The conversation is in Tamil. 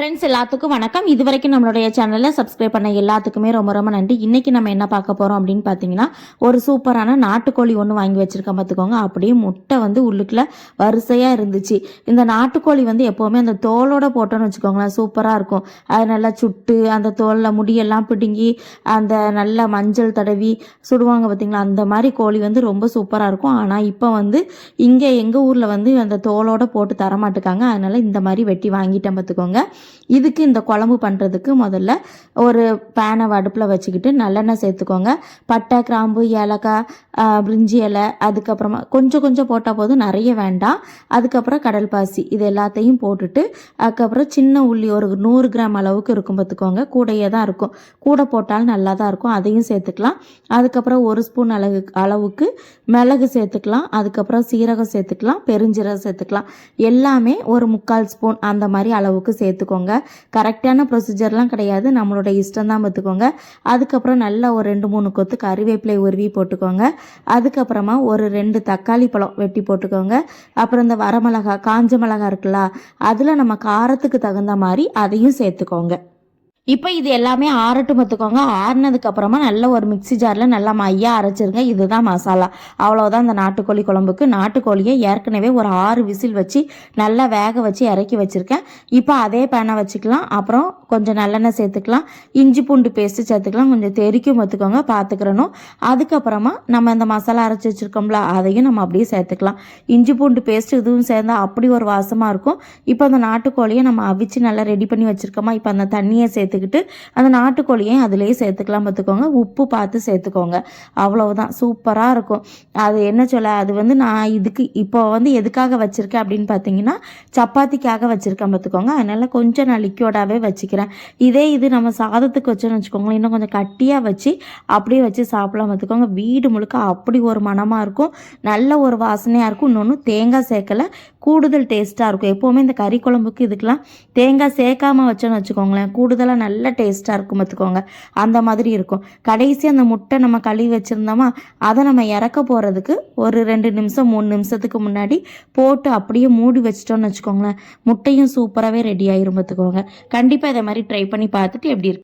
ஃப்ரெண்ட்ஸ் எல்லாத்துக்கும் வணக்கம். இது வரைக்கும் நம்மளுடைய சேனலில் சப்ஸ்கிரைப் பண்ண எல்லாத்துக்குமே ரொம்ப ரொம்ப நன்றி. இன்றைக்கி நம்ம என்ன பார்க்க போகிறோம் அப்படின்னு பார்த்தீங்கன்னா ஒரு சூப்பரான நாட்டுக்கோழி ஒன்று வாங்கி வச்சுருக்கோம் பார்த்துக்கோங்க. அப்படியே முட்டை வந்து உள்ளுக்குள்ள வரிசையாக இருந்துச்சு. இந்த நாட்டுக்கோழி வந்து எப்போவுமே அந்த தோலோட போட்டோன்னு வச்சுக்கோங்களேன். சூப்பராக இருக்கும். அது நல்லா சுட்டு அந்த தோலில் முடியெல்லாம் பிடுங்கி அந்த நல்ல மஞ்சள் தடவி சுடுவாங்க பார்த்தீங்களா? அந்த மாதிரி கோழி வந்து ரொம்ப சூப்பராக இருக்கும். ஆனால் இப்போ வந்து இங்கே எங்கள் ஊரில் வந்து அந்த தோலோட போட்டு தர அதனால் இந்த மாதிரி வெட்டி வாங்கிட்டேன் பார்த்துக்கோங்க. இதுக்கு இந்த குழம்பு பண்ணுறதுக்கு முதல்ல ஒரு பேனை அடுப்பில் வச்சுக்கிட்டு நல்லெண்ணெய் சேர்த்துக்கோங்க. பட்டை கிராம்பு ஏலக்காய் பிரிஞ்சி இலை அதுக்கப்புறமா கொஞ்சம் கொஞ்சம் போட்டால் போதும். நிறைய வேண்டாம். அதுக்கப்புறம் கடல் பாசி இது எல்லாத்தையும் போட்டுட்டு அதுக்கப்புறம் சின்ன உள்ளி ஒரு நூறு கிராம் அளவுக்கு இருக்கும் பார்த்துக்கோங்க. கூடையே தான் இருக்கும். கூட போட்டாலும் நல்லா தான் இருக்கும். அதையும் சேர்த்துக்கலாம். அதுக்கப்புறம் ஒரு ஸ்பூன் அளவு அளவுக்கு மிளகு சேர்த்துக்கலாம். அதுக்கப்புறம் சீரகம் சேர்த்துக்கலாம். பெருஞ்சீரகம் சேர்த்துக்கலாம். எல்லாமே ஒரு முக்கால் ஸ்பூன் அந்த மாதிரி அளவுக்கு சேர்த்துக்கோங்க. கரெக்டான ப்ரொசீஜர்லாம் கிடையாது. நம்மளோட இஷ்டம் தான் பார்த்துக்கோங்க. அதுக்கப்புறம் நல்லா ஒரு ரெண்டு மூணு கொத்து கறிவேப்பிலை உருவி போட்டுக்கோங்க. அதுக்கப்புறமா ஒரு ரெண்டு தக்காளி பழம் வெட்டி போட்டுக்கோங்க. அப்புறம் இந்த வரமிளகா காஞ்ச மிளகா இருக்குல்ல அதில் நம்ம காரத்துக்கு தகுந்த மாதிரி அதையும் சேர்த்துக்கோங்க. இப்போ இது எல்லாமே ஆறட்டும் பார்த்துக்கோங்க ஆறுனதுக்கு அப்புறமா நல்ல ஒரு மிக்ஸி ஜாரில் நல்லா மையாக அரைச்சிருங்க. இதுதான் மசாலா. அவ்வளோதான் இந்த நாட்டுக்கோழி குழம்புக்கு. நாட்டுக்கோழியை ஏற்கனவே ஒரு ஆறு விசில் வச்சு நல்லா வேக வச்சு இறக்கி வச்சுருக்கேன். இப்போ அதே பேனை வச்சுக்கலாம். அப்புறம் கொஞ்சம் நல்லெண்ணெய் சேர்த்துக்கலாம். இஞ்சி பூண்டு பேஸ்ட்டு சேர்த்துக்கலாம். கொஞ்சம் தெறிக்கும் பார்த்துக்கோங்க. பார்த்துக்கிறணும். அதுக்கப்புறமா நம்ம இந்த மசாலா அரைச்சி வச்சுருக்கோம்ல அதையும் நம்ம அப்படியே சேர்த்துக்கலாம். இஞ்சி பூண்டு பேஸ்ட் இதுவும் சேர்ந்தா அப்படி ஒரு வாசமாக இருக்கும். இப்போ அந்த நாட்டுக்கோழியை நம்ம அவிச்சு நல்லா ரெடி பண்ணி வச்சுருக்கோமா இப்போ அந்த தண்ணியை சேர்த்துக்கிட்டு அந்த நாட்டுக்கோழியையும் அதுலேயே சேர்த்துக்கலாம் பார்த்துக்கோங்க. உப்பு பார்த்து சேர்த்துக்கோங்க. அவ்வளவுதான். சூப்பராக இருக்கும். அது என்ன சொல்ல அது வந்து நான் இதுக்கு இப்போ வந்து எதுக்காக வச்சுருக்கேன் அப்படின்னு பார்த்தீங்கன்னா சப்பாத்திக்காக வச்சுருக்கேன் பார்த்துக்கோங்க. அதனால் கொஞ்சம் நான் லிக்யூடாகவே வச்சுக்கிறேன். இதே இது நம்ம சாதத்துக்கு வச்சோன்னு வச்சுக்கோங்களேன். இன்னும் கொஞ்சம் கட்டியாக வச்சு அப்படியே வச்சு சாப்பிடலாம் பார்த்துக்கோங்க. வீடு முழுக்க அப்படி ஒரு மணமாக இருக்கும். நல்ல ஒரு வாசனையாக இருக்கும். இன்னொன்று தேங்காய் சேர்க்கல. கூடுதல் டேஸ்ட்டாக இருக்கும். எப்போவுமே இந்த கறி குழம்புக்கு இதுக்கெலாம் தேங்காய் சேர்க்காம வச்சோன்னு வச்சுக்கோங்களேன். கூடுதலாக நல்ல டேஸ்ட்டாக இருக்கும் பார்த்துக்கோங்க. அந்த மாதிரி இருக்கும். கடைசி அந்த முட்டை நம்ம கழுவி வச்சுருந்தோமா அதை நம்ம இறக்க போகிறதுக்கு ஒரு ரெண்டு நிமிஷம் மூணு நிமிஷத்துக்கு முன்னாடி போட்டு அப்படியே மூடி வச்சிட்டோம்னு வச்சுக்கோங்களேன். முட்டையும் சூப்பராகவே ரெடி ஆயிரும் பார்த்துக்கோங்க. கண்டிப்பாக இதை மாதிரி ட்ரை பண்ணி பார்த்துட்டு எப்படி இருக்கு?